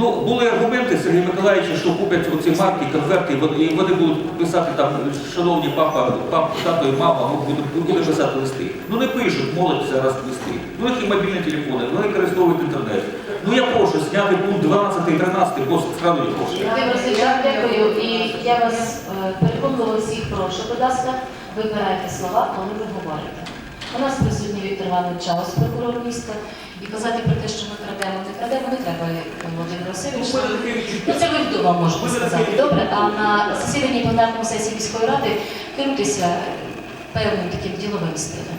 Ну, були аргументи Сергія Миколаївича, що куплять оці марки, конверти, і вони- будуть писати там, шановні папа, папа, тато і мама, ну, будуть, писати листи. Ну не пишуть молодь зараз листи. Ну їх і мобільні телефони, вони використовують інтернет. Ну я прошу зняти пункт 12 і 13 по скраденню коштів. Євген Васильович, дякую. І я вас е, переконувала всіх прошу, будь ласка, вибирайте слова, коли ви говорите. У нас присутній Віктор Іванович Чаус, прокурор міста, і казати про те, що ми крадемо, не крадемо, не треба Володимир Васильович. Ну, це ви вдома можете сказати. Добре, а на засіданні пленарної сесії міської ради керуйтеся певним таким діловим стилем.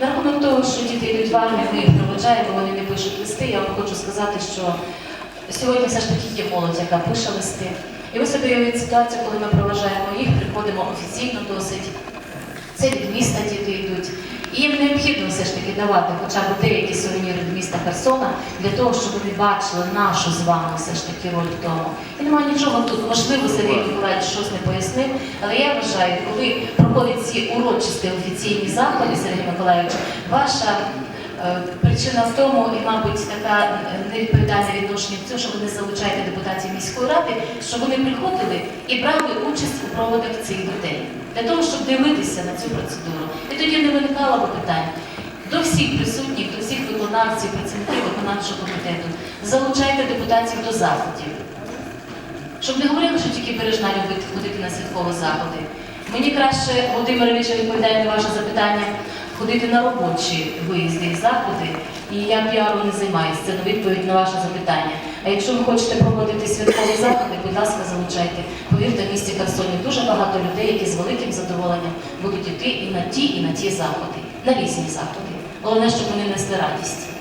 На рахунок того, що діти йдуть в армію, ми їх проведжаємо, вони не пишуть листи. Я вам хочу сказати, що сьогодні все ж таки є молодь, яка пише листи. І ви собі уявіть ситуацію, коли ми проважаємо їх, приходимо офіційно досить. Це від міста діти йдуть. Їм необхідно все ж таки давати хоча б деякі сувеніри до міста Херсона для того, щоб вони бачили нашу з вами все ж таки роль в тому. І немає нічого тут. Можливо, Сергій Миколаївич щось не пояснив, але я вважаю, коли проходять ці урочисті офіційні заходи, Сергій Миколаївич, ваша причина в тому, і, мабуть, така е, невідповідальне відношення в цьому, що ви не депутатів міської ради, що вони приходили і брали участь у проводах цих дітей для того, щоб дивитися на цю процедуру. І тоді не виникало б питань. До всіх присутніх, до всіх виконавців, працівників виконавчого комітету, залучайте депутатів до заходів. Щоб не говорили, що тільки бережна любить ходити на святкові заходи. Мені краще, Володимир Ілліч, відповідає на ваше запитання, ходити на робочі виїзди і заходи. І я піаром не займаюся. Це на відповідь на ваше запитання. А якщо ви хочете проводити святкові заходи, будь ласка, залучайте. Повірте, в місті Херсоні дуже багато людей, які з великим задоволенням будуть йти і на ті, і на ті заходи, на різні заходи. Головне, щоб вони несли радість.